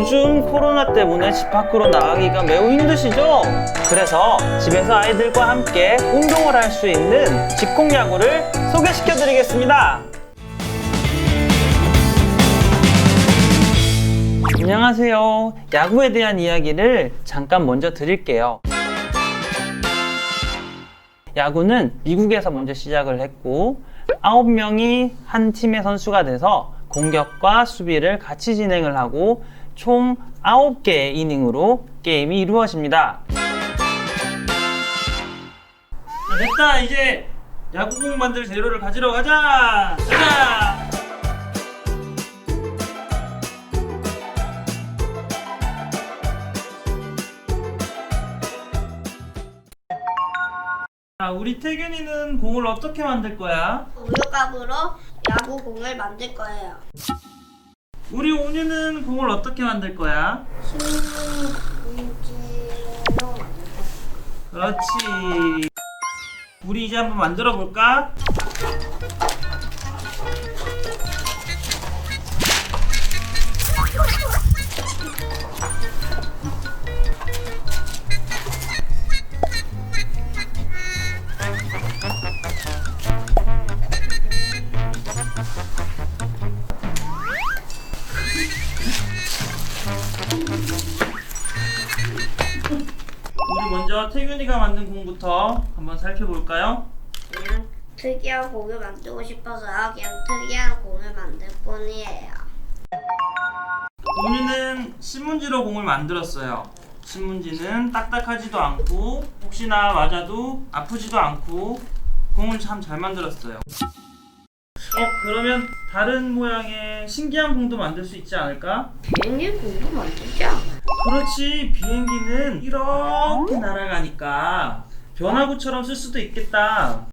요즘 코로나 때문에 집 밖으로 나가기가 매우 힘드시죠? 그래서 집에서 아이들과 함께 운동을 할 수 있는 직공 야구를 소개시켜 드리겠습니다. 안녕하세요. 야구에 대한 이야기를 잠깐 먼저 드릴게요. 야구는 미국에서 먼저 시작을 했고 9명이 한 팀의 선수가 돼서 공격과 수비를 같이 진행을 하고 총 9개의 이닝으로 게임이 이루어집니다. 됐다 이제 야구공 만들 재료를 가지러 가자. 가자. 자, 우리 태균이는 공을 어떻게 만들 거야? 우유값으로 야구공을 만들 거예요. 우리 온유는 공을 어떻게 만들 거야? 그렇지. 우리 이제 한번 만들어 볼까? 우리 먼저 태균이가 만든 공부터 한번 살펴볼까요? 그냥 특이한 공을 만들고 싶어서 그냥 특이한 공을 만들 뿐이에요. 오늘은 신문지로 공을 만들었어요. 신문지는 딱딱하지도 않고 혹시나 맞아도 아프지도 않고 공을 참 잘 만들었어요. 어 그러면 다른 모양의 신기한 공도 만들 수 있지 않을까? 비행기 공도 만들지 않아요? 그렇지 비행기는 이렇게 날아가니까 변화구처럼 쓸 수도 있겠다.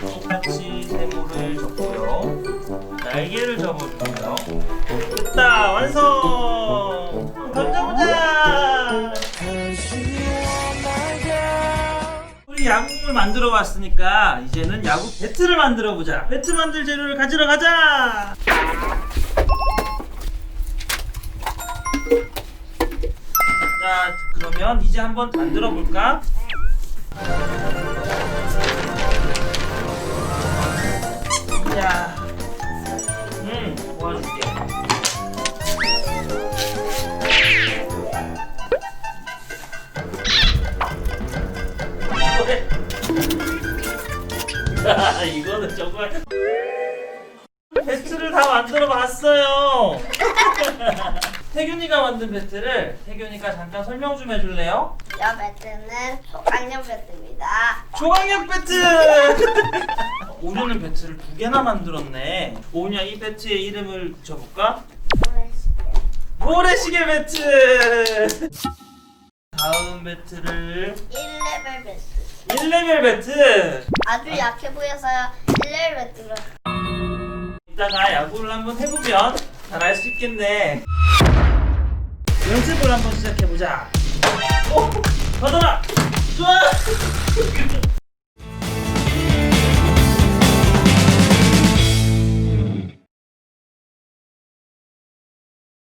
똑같이 세모를 접고요. 날개를 접어주고요. 됐다 완성. 던져보자. 야구공을 만들어 봤으니까 이제는 야구 배트를 만들어 보자. 배트 만들 재료를 가지러 가자. 자, 그러면 이제 한번 만들어 볼까? 자, 음, 도와줄게. 아, 이거는 정말 배트를 다 만들어 봤어요. 태균이가 만든 배트를 태균이가 잠깐 설명 좀 해줄래요? 저 배트는 소강력 배트입니다. 조각력 배트! 오류는 배트를 두 개나 만들었네. 오냐 이 배트의 이름을 붙여볼까? 모래시계 배트! 다음 배트를 1레벨 배트. 1레벨 배트! 아주 약해 보여서요. 1레벨 배트로 이따가 야구를 한번 해보면 잘할 수 있겠네. 연습을 한번 시작해보자. 오! 받아라! 좋아!